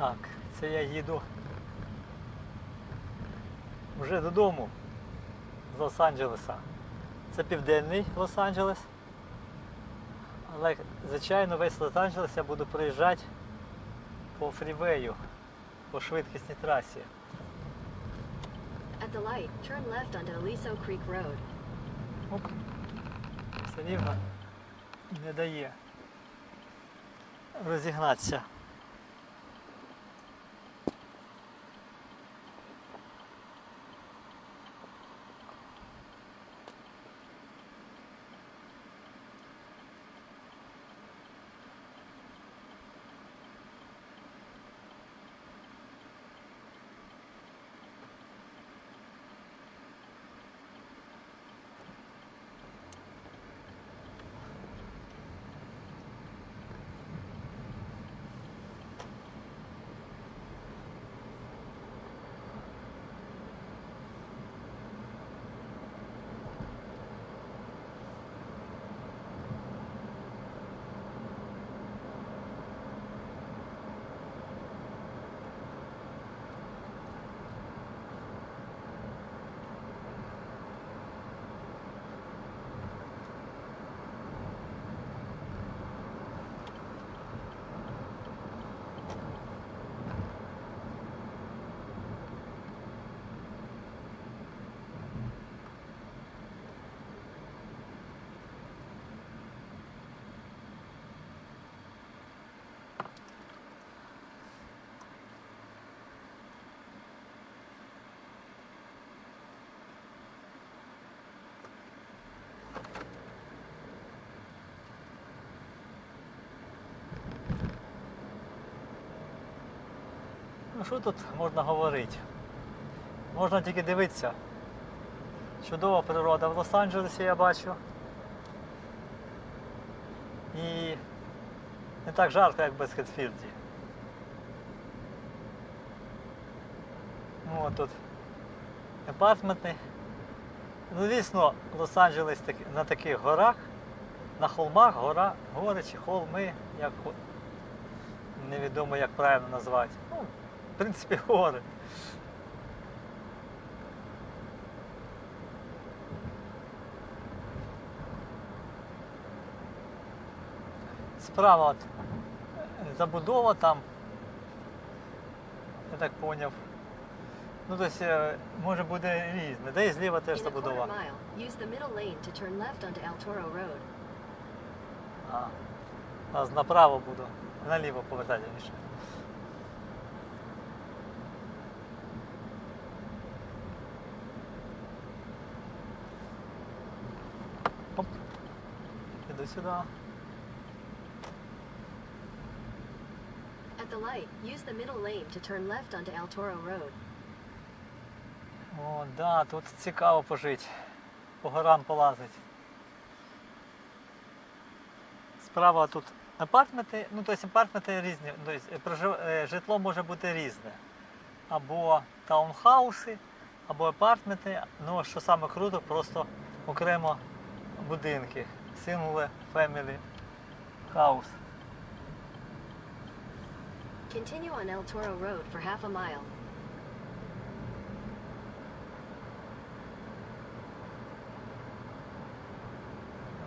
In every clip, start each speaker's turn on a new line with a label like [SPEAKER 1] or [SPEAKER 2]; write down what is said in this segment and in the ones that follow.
[SPEAKER 1] Так, це я їду вже додому з Лос-Анджелеса. Це південний Лос-Анджелес. Але, звичайно, весь Лос-Анджелес я буду проїжджати по фрівею, по швидкісній трасі.
[SPEAKER 2] At the light, turn left onto Aliso Creek Road.
[SPEAKER 1] Оп. Все рівно не дає розігнатися. Що тут можна говорити? Можна тільки дивитися. Чудова природа в Лос-Анджелесі я бачу. І не так жарко, як в Бескетфілді. Ну, тут апартменти. Ну, звісно, Лос-Анджелес на таких горах, на холмах, гора, гори чи холми, як невідомо як правильно назвати. Ну, принципі, гори. Справа от е, забудова там. Я так поняв. Ну, тобто, може буде різне. Де і зліва теж забудова. А, а з- направо буду. Наліво повертати раніше. Оп. Іду сюди.
[SPEAKER 2] At the light, use the middle lane to turn left onto El Toro Road.
[SPEAKER 1] О, да, тут цікаво пожити. По горам полазити. Справа тут апартменти, ну тобто апартменти різні, тобто житло може бути різне. Або таунхауси, або апартменти. Ну, що саме круто, просто окремо будинки. Single family house.
[SPEAKER 2] Continue on El Toro Road for half a mile.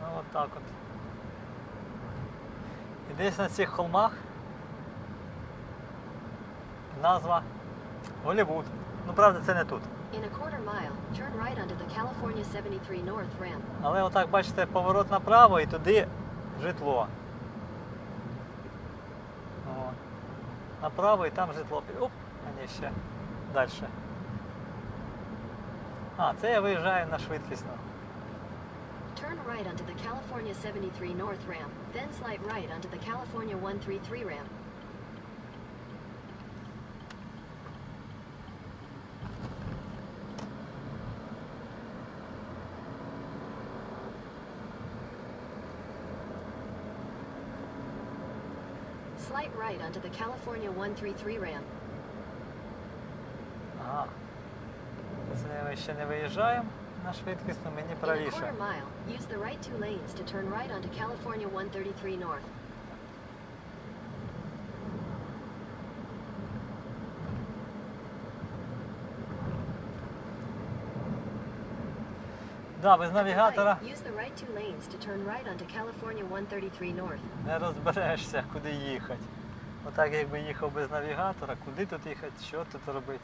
[SPEAKER 1] Ну, от так от. І десь на цих холмах назва Голівуд. Ну, правда, це не тут.
[SPEAKER 2] In a quarter mile, turn right onto the California 73 North ramp.
[SPEAKER 1] Але отак, бачите, поворот направо і туди житло. О. Направо і там житло. Оп, а ні, ще далі. А, це я виїжджаю на швидкісну.
[SPEAKER 2] Turn right onto the California 73 North ramp, then slide right onto the California 133 ramp. Slight right onto the California 133 ramp.
[SPEAKER 1] Ага. Це ми ще не виїжджаємо на швидкісну, мені
[SPEAKER 2] In a
[SPEAKER 1] правіше.
[SPEAKER 2] quarter mile, use the right two lanes to turn right onto California 133 North. California 133 North.
[SPEAKER 1] не розберешся, куди їхати. Отак якби їхав без навігатора, куди тут їхати, що тут робити.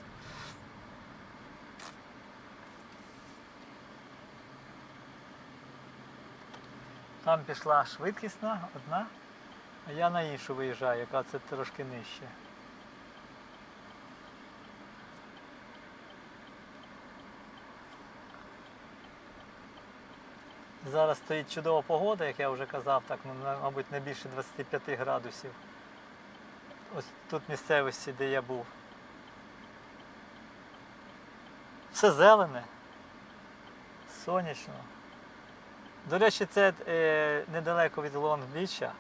[SPEAKER 1] Там пішла швидкісна одна, а я на іншу виїжджаю, яка це трошки нижче. Зараз стоїть чудова погода, як я вже казав, так, ну, мабуть, не більше 25 градусів. Ось тут місцевості, де я був. Все зелене, сонячно. До речі, це е, недалеко від Лонг-Біча.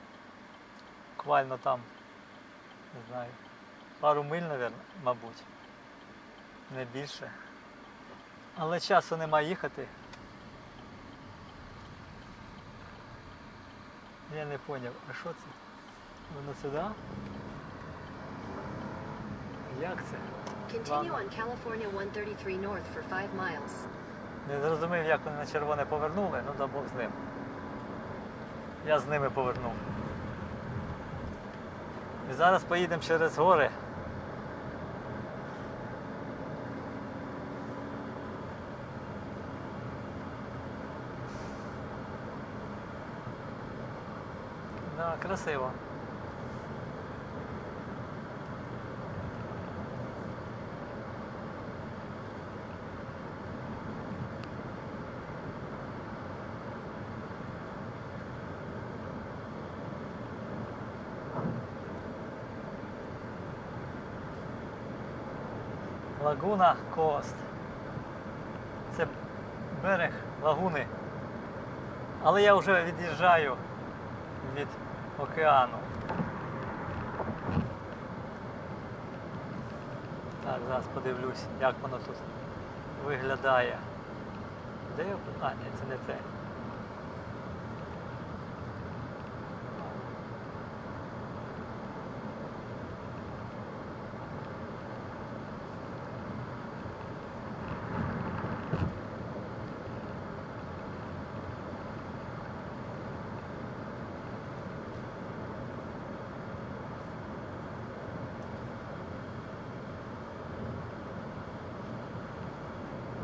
[SPEAKER 1] Буквально там, не знаю, пару миль, мабуть. Не більше. Але часу нема їхати. Я не зрозумів, а що це? Воно сюди? Як це?
[SPEAKER 2] Continue on California 133 North for 5 miles.
[SPEAKER 1] Не зрозумів, як вони на червоне повернули, ну да Бог з ним. Я з ними повернув. І зараз поїдемо через гори. Да, красиво. Лагуна Кост. Це берег лагуни. Але я вже від'їжджаю від океану. Так, зараз подивлюсь, як воно тут виглядає. Де я? А, ні, це не те.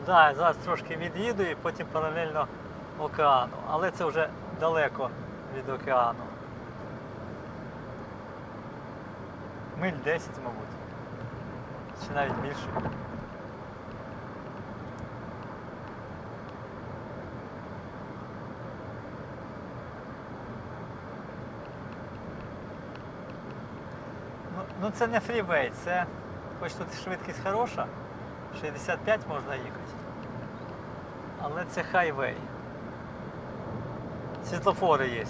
[SPEAKER 1] Да, зараз трошки від'їду і потім паралельно океану. Але це вже далеко від океану. Миль 10, мабуть. Чи навіть більше. Ну, ну це не фрівей, це хоч тут швидкість хороша, 65 можна їхати. Але це хайвей. Світлофори є.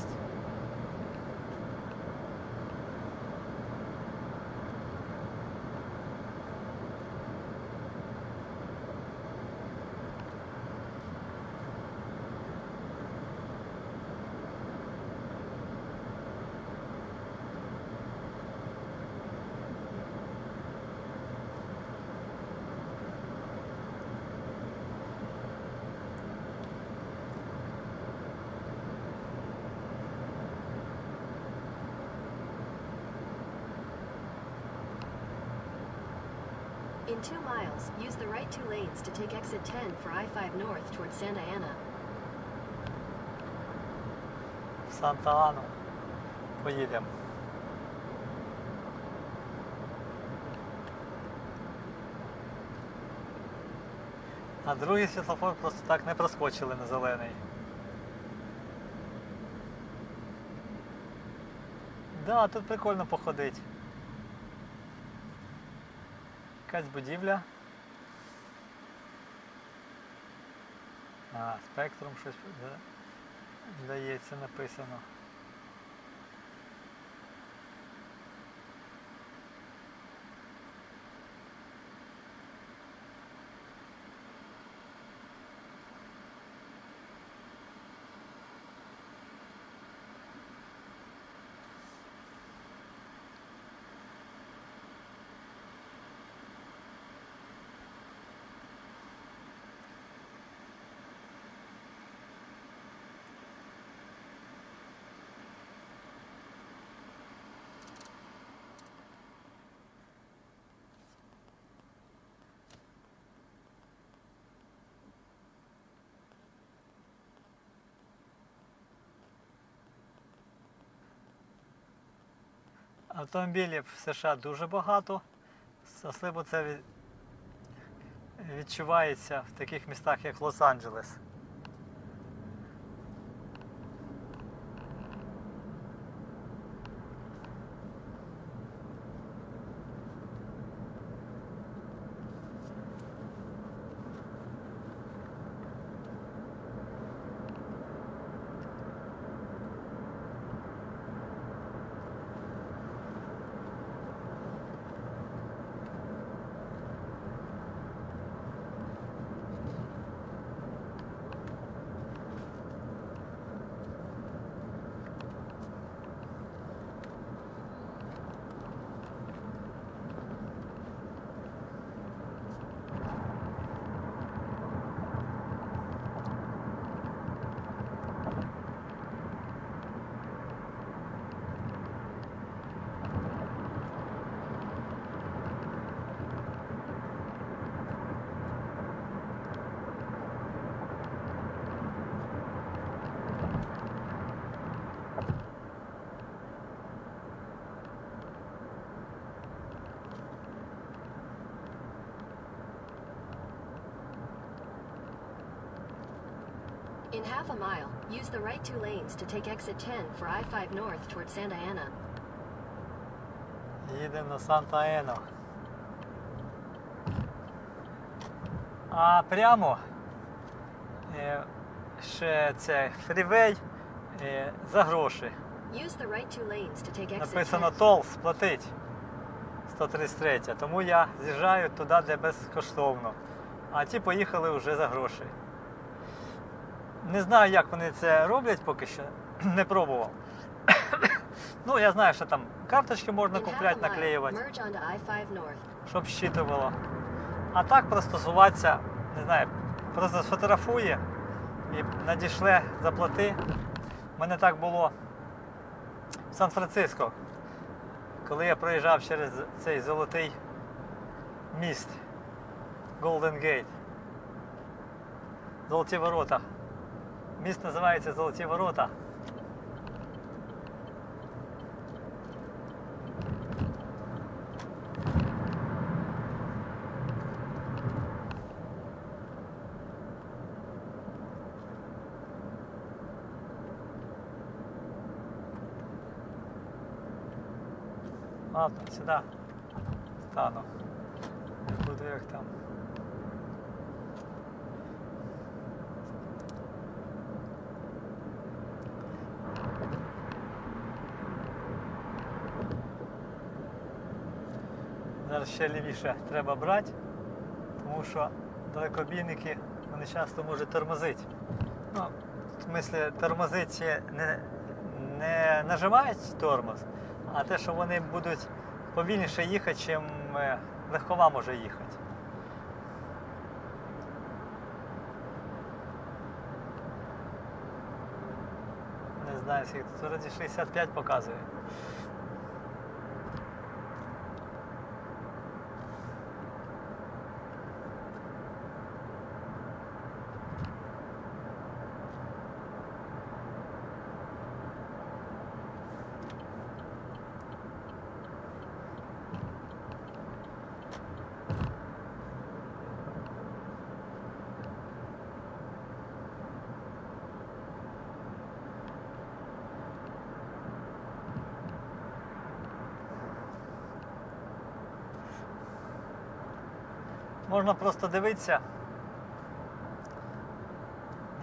[SPEAKER 2] In 2 miles, use the right two lanes to take exit 10 for I-5 North towards Santa Ana.
[SPEAKER 1] В Санта-Ану. Поїдемо. А другий світлофор просто так не проскочили на зелений. Да, тут прикольно походити. Якась будівля. А, спектром щось здається написано. Автомобілів в США дуже багато. Особливо це відчувається в таких містах, як Лос-Анджелес.
[SPEAKER 2] In half a mile, use the right two lanes to take exit 10 for I-5 North toward Santa Ana.
[SPEAKER 1] Їдемо на Санта-Ено. А прямо е, ще це фрівей е, за гроші.
[SPEAKER 2] Use the right two lanes to take exit
[SPEAKER 1] Написано
[SPEAKER 2] 10.
[SPEAKER 1] тол сплатить 133. Тому я з'їжджаю туди, де безкоштовно. А ті поїхали вже за гроші. Не знаю, як вони це роблять поки що. Не пробував. ну, я знаю, що там карточки можна купляти, наклеювати,
[SPEAKER 2] merge onto I-5 North.
[SPEAKER 1] щоб щитувало. А так пристосуватися, не знаю, просто сфотографує і надішле заплати. У мене так було в Сан-Франциско, коли я проїжджав через цей золотий міст Golden Gate. Золоті ворота. Міст називається Золоті ворота. Ладно, сюди стану. Не буду як там. Ще лівіше треба брати, тому що далекобійники вони часто можуть тормозити. Ну, в смислі, тормозити не, не нажимають тормоз, а те, що вони будуть повільніше їхати, чим е, легкова може їхати. Не знаю, скільки тут вроді 65 показує. Можна просто дивитися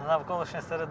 [SPEAKER 1] на навколишнє середовище.